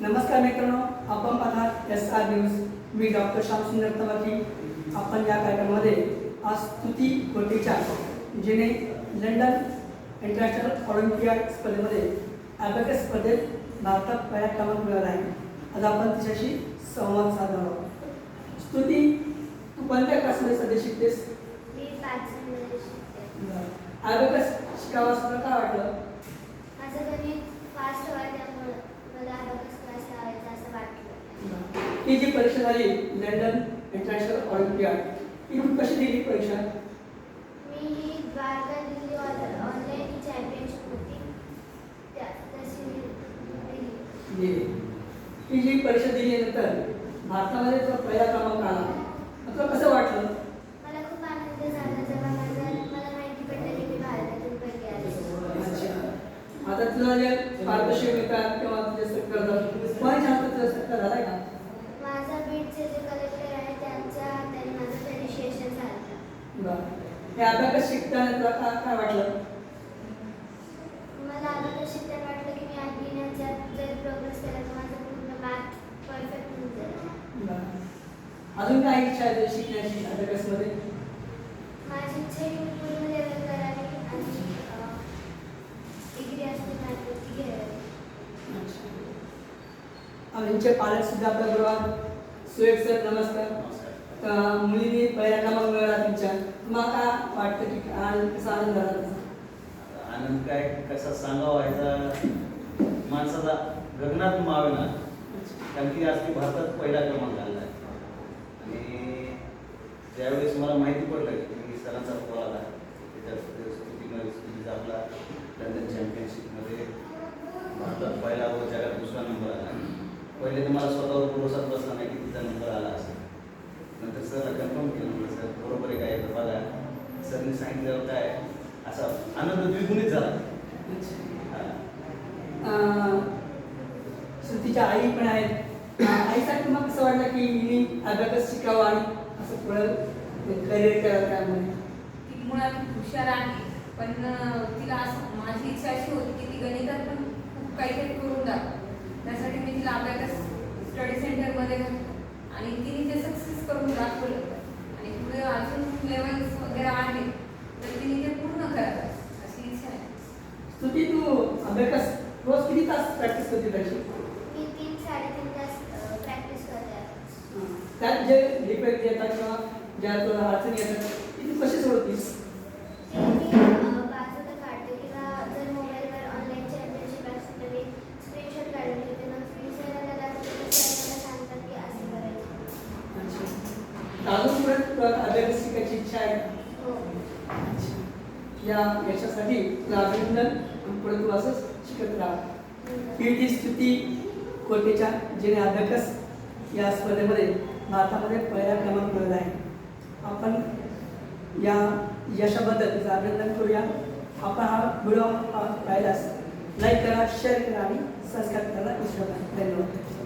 नमस्कार मित्रांनो आपण पाहतात एस आर न्यूज मी डॉक्टर श्यामसुंदर तमाकी आपण या कार्यक्रमामध्ये आज स्तुती कोटीच्या जिने लंडन इंटरनॅशनल ऑलिम्पियाड स्पर्धेमध्ये ॲबॅकस स्पर्धेत भारतात पहिल्या क्रमांक मिळाला आहे. आज आपण तिच्याशी संवाद साधणार आहोत. स्तुती तू कोणत्या क्लासमध्ये सध्या शिकतेस? ॲबॅकस शिकावं असं का वाटलं माझं गणित फास्ट व्हाय त्यामुळं मला अभ्यास क्लास लावायचा असं वाटलं ही जी परीक्षा झाली लंडन इंटरनॅशनल ऑलिम्पियाड ही तू कशी दिली परीक्षा? मी ही द्वारका दिल्ली ऑनलाईन चॅम्पियनशिप होती. त्या तशी दिली. दिली. ही जी परीक्षा दिल्यानंतर भारतामध्ये तुला पहिला क्रमांक आला. तुला कसं वाटलं? मला खूप आनंद झाला. जेव्हा माझा मला माहिती पडलं की मी भारतातून पहिली आले अच्छा. आता तुला जे पारदर्शक मिळतात किंवा हे अभ्यास शिकताना तुला काय काय वाटलं? मला अभ्यास शिकताना वाटलं की मी आणखी याच्यात जर प्रोग्रेस केला तर माझं पूर्ण मॅथ परफेक्ट होऊन जाईल. बरं. अजून काय इच्छा आहे शिकण्याची अभ्यासमध्ये? माझी इच्छा आहे की मी पूर्ण लेवल करावी आणि डिग्री असते माझी ती घ्यावी. आमचे पालक सुद्धा आपल्या बरोबर. सुयोग सर नमस्कार. मुलींनी पहिला क्रमांक मिळाला तुमच्या. तुम्हाला काय वाटतं की आनंद कसा आनंद झाला? आनंद काय कसा सांगावा व्हायचा माणसाचा गगनात मावेना कारण की आज ती भारतात पहिला क्रमांक झाला आहे. आणि ज्यावेळेस मला माहिती पडलं की मी सरांचा कॉल आला त्याच्यात आपला लंडन चॅम्पियनशिपमध्ये भारतात पहिला व जगात दुसरा नंबर आला. पहिले तर मला स्वतःवर भरोसाच बसला नाही की तिचा नंबर आला असेल. नंतर सर कन्फर्म केलं म्हटलं सर बरोबर आहे काय तर बघा सरने सांगितल्यावर काय? असा आनंद द्विगुणित झाला. अं, श्रुतीच्या आई पण आहेत. अं, आईसाठी मग कसं वाटलं की मी अभ्यास शिकावं आणि असं पुढं करिअर करावं काय म्हणे ती मुळात हुशार आहे पण तिला असं माझी इच्छा अशी होती की ती गणितात पण खूप काही काही करून दाखव त्यासाठी मी तिला अभ्यास स्टडी सेंटरमध्ये आणि तिने ते सक्सेस करून दाखवलं आणि पुढे अजून लेवल्स वगैरे आहेत तर तिने ते पूर्ण करावं अशी इच्छा आहे स्तुती तू अभ्यास रोज किती तास प्रॅक्टिस करते त्याची? तीन साडेतीन तास प्रॅक्टिस करते. त्यात जे डिफेक्ट येतात किंवा ज्या तुला अडचणी येतात ती तू कशी अच्छा. अजून पुढे तुला अभ्यास शिकायची इच्छा आहे? हो. या यशासाठी तुला अभिनंदन. आणि पुढे तू असंच शिकत राहा. ही ती स्तुती कोटेच्या जिने अभ्यास या स्पर्धेमध्ये भारतामध्ये पहिला क्रमांक मिळत आहे. आपण या यशाबद्दल तिचं अभिनंदन करूया. आपण हा व्हिडिओ पाहिल्यास लाईक करा शेअर करा आणि सबस्क्राईब करायला विसरू नका. धन्यवाद.